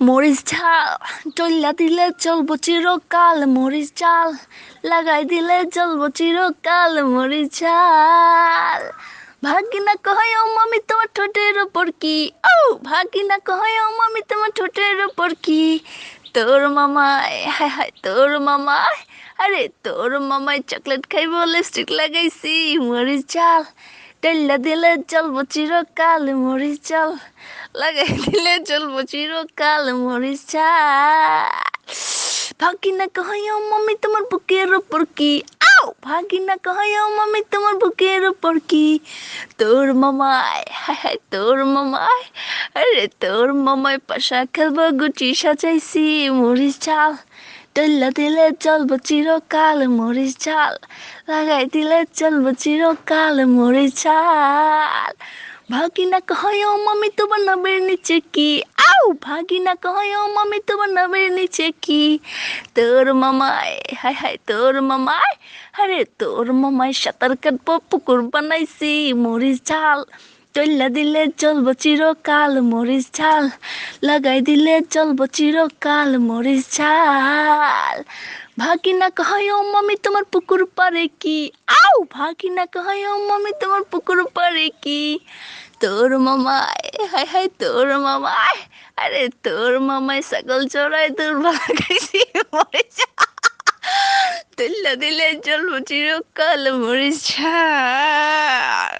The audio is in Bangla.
মরিচ ঝাল চল্লা দিলে চলবো চিরকাল মরিচ ঝাল, লাগাই দিলে চলবো চিরকাল মরিচ ঝাল। কয় ও মামি, তোমার ঠোঁটের ওপর কি? ও, ভাগিনা ও মামি, তোমার ঠোঁটের ওপর কি? তোর মামায়, হায় হায়, তোর মামায়? আরে, তোর মামায় চকলেট খাইব, লিপস্টিক লাগাইছি, মরিচ ঝাল। টেল্লা দিলে চলবো চিরকাল মরিচ চাল লাগাই দিলে চলবো চিরকাল মরিচ চাল ভাগিনা কহাইও মামি, তোমার বুকের উপর কি? আও! ভাগিনা কহাইও মামি, তোমার বুকের উপর কি? তোর মামায় হায় হায়, তোর মামায় আরে তোর মামায় পাশা খেলব গুচি সাজাইছি মরিচ চাল টেল্লা দিলে চলবো চিরকাল মরিচ চাল লাগাই দিলে চলবো চিরকাল মরিচ চাল ভাগিনা কহয় মামি তোমার নামের নিচে কি আও ভাগিনা কহয় মামি তোমার নামের নিচে কি তোর মামায় হায় হায় তোর মামায় আরে তোর মামায় সাঁতার কাটবো পুকুর বানাইছি মরিচ ঝাল চল্লা দিলে চলবো চিরকাল মরিচ ঝাল। লাগাই দিলে চলবো চিরকাল মরিচ ঝাল। ভাগিনা কহায় মামি, তোমার পুকুর পারে কি? আও, ভাগিনা কহায় মামি, তোমার পুকুর পারে কি? তোর মামায় হায় হায় তোর মামায় আরে, তোর মামায় সকল চড়াই তোর মরিচ তুল্লা দিলে চলবো চিরকাল মরিচ ঝাল।